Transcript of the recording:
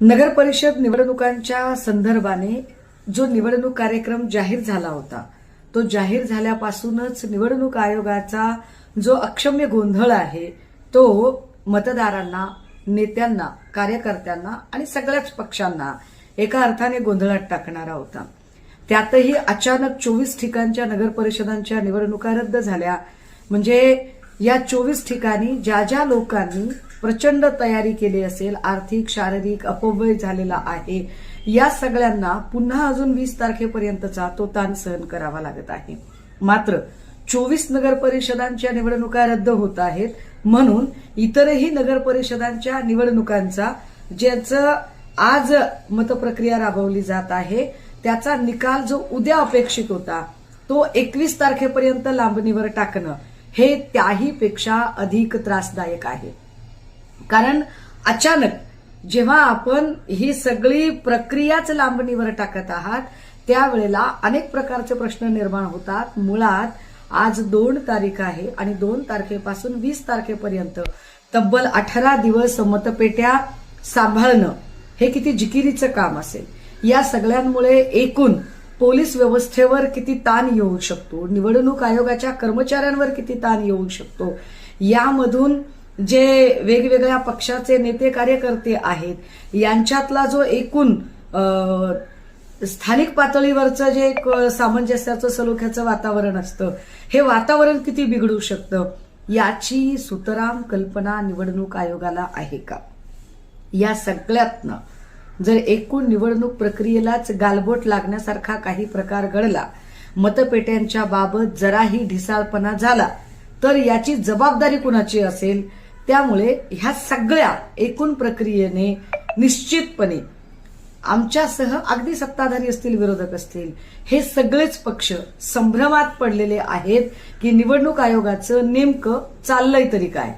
नगर परिषद निवडणुकांच्या संदर्भाने जो निवडणूक कार्यक्रम जाहीर झाला होता तो जाहीर झाल्यापासूनच निवडणूक आयोगाचा जो अक्षम्य गोंधळ आहे तो मतदारांना नेत्यांना कार्यकर्त्यांना आणि सगळ्याच पक्षांना एका अर्थाने गोंधळात टाकणारा होता. त्यातही अचानक चोवीस ठिकाणच्या नगर परिषदांच्या निवडणुका रद्द झाल्या. म्हणजे या चोवीस ठिकाणी ज्या ज्या लोकांनी प्रचंड तयारी केली असेल आर्थिक शारीरिक अपव्यय झालेला आहे. या सगळ्यांना पुन्हा अजून वीस तारखेपर्यंतचा तो ताण सहन करावा लागत आहे. मात्र चोवीस नगर परिषदांच्या निवडणुका रद्द होत आहेत. म्हणून इतरही नगर परिषदांच्या निवडणुकांचा ज्याचं आज मतप्रक्रिया राबवली जात आहे त्याचा निकाल जो उद्या अपेक्षित होता तो एकवीस तारखेपर्यंत लांबणीवर टाकणं हे त्याहीपेक्षा अधिक त्रासदायक आहे. कारण अचानक जेव्हा आपण ही सगळी प्रक्रियाच लांबणीवर टाकत आहात त्यावेळेला अनेक प्रकारचे प्रश्न निर्माण होतात. मुळात आज दोन तारीख आहे आणि दोन तारखेपासून वीस तारखेपर्यंत तब्बल अठरा दिवस मतपेट्या सांभाळणं हे किती जिकिरीचं काम असेल. या सगळ्यांमुळे एकूण पोलीस व्यवस्थेवर किती ताण येऊ शकतो? निवडणूक आयोगाच्या कर्मचाऱ्यांवर किती ताण येऊ शकतो? यामधून जे वेगवेगळ्या पक्षाचे नेते कार्यकर्ते आहेत यांच्यातला जो एकूण स्थानिक पातळीवरचं जे एक सामंजस्याचं सलोख्याचं वातावरण असतं हे वातावरण किती बिघडू शकतं? याची सुतराम कल्पना निवडणूक आयोगाला आहे का? या सगळ्यातनं जर एकूण निवडणूक प्रक्रियेलाच गालबोट लागण्यासारखा काही प्रकार घडला मतपेट्यांच्या बाबत जराही ढिसाळपणा झाला तर याची जबाबदारी कुणाची असेल? त्यामुळे ह्या सगळ्या एकूण प्रक्रियेने निश्चितपणे आमच्यासह अगदी सत्ताधारी असतील विरोधक असतील हे सगळेच पक्ष संभ्रमात पडलेले आहेत की निवडणूक आयोगाचं नेमकं चाललंय तरी काय?